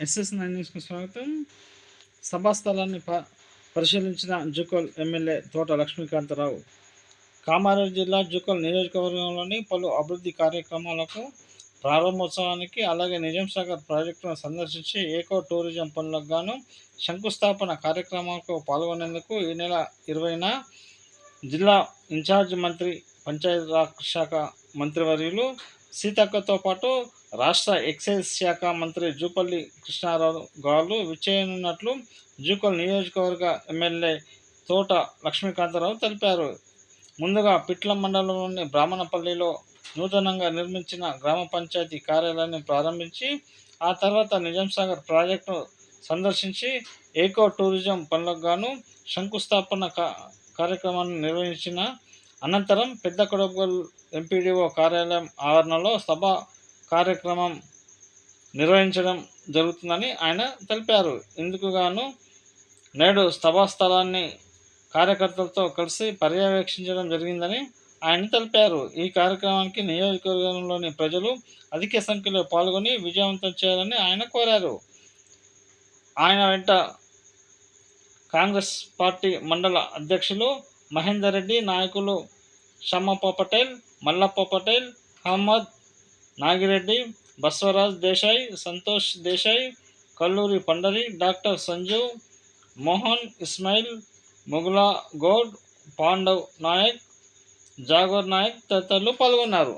SS nine న్యూస్కు స్వాగతం. సభా స్థలాన్ని ప పరిశీలించిన జుకోల్ ఎమ్మెల్యే తోట లక్ష్మీకాంతరావు. కామారెడ్డి జిల్లా జుకోల్ నియోజకవర్గంలోని పలు అభివృద్ధి కార్యక్రమాలకు ప్రారంభోత్సవానికి అలాగే నిజాం సాగర్ ప్రాజెక్టును సందర్శించి ఏకో టూరిజం పనులకు గాను శంకుస్థాపన కార్యక్రమాలకు పాల్గొనేందుకు ఈ నెల ఇరవైన జిల్లా ఇన్ఛార్జ్ మంత్రి పంచాయతీరాజ్ శాఖ మంత్రివర్యులు సీతక్కతో పాటు రాష్ట్ర ఎక్సైజ్ శాఖ మంత్రి జూపల్లి కృష్ణారావు గారు విచ్చేయనున్నట్లు జూకల్ నియోజకవర్గ ఎమ్మెల్యే తోట లక్ష్మీకాంతరావు తెలిపారు. ముందుగా పిట్ల మండలంలోని బ్రాహ్మణపల్లిలో నూతనంగా నిర్మించిన గ్రామ పంచాయతీ కార్యాలయాన్ని ప్రారంభించి ఆ తర్వాత నిజాంసాగర్ ప్రాజెక్టును సందర్శించి ఏకో టూరిజం పనులకు గాను శంకుస్థాపన కా కార్యక్రమాన్ని నిర్వహించిన అనంతరం పెద్ద కొడగల్ ఎంపీడీఓ కార్యాలయం ఆవరణలో సభ కార్యక్రమం నిర్వహించడం జరుగుతుందని ఆయన తెలిపారు. ఇందుకు గాను నేడు సభా స్థలాన్ని కార్యకర్తలతో కలిసి పర్యవేక్షించడం జరిగిందని ఆయన తెలిపారు. ఈ కార్యక్రమానికి నియోజకవర్గంలోని ప్రజలు అధిక సంఖ్యలో పాల్గొని విజయవంతం చేయాలని ఆయన కోరారు. ఆయన వెంట కాంగ్రెస్ పార్టీ మండల అధ్యక్షులు మహేందర్ రెడ్డి నాయకులు షమ్మప్ప పటేల్ మల్లప్ప పటేల్ అహ్మద్ నాగిరెడ్డి బస్వరాజ్ దేశాయ్ సంతోష్ దేశాయ్ కల్లూరి పండరి డాక్టర్ సంజీవ్ మోహన్ ఇస్మాయిల్ మొగులా గౌడ్ పాండవ్ నాయక్ జాగోర్ నాయక్ తదితరులు పాల్గొన్నారు.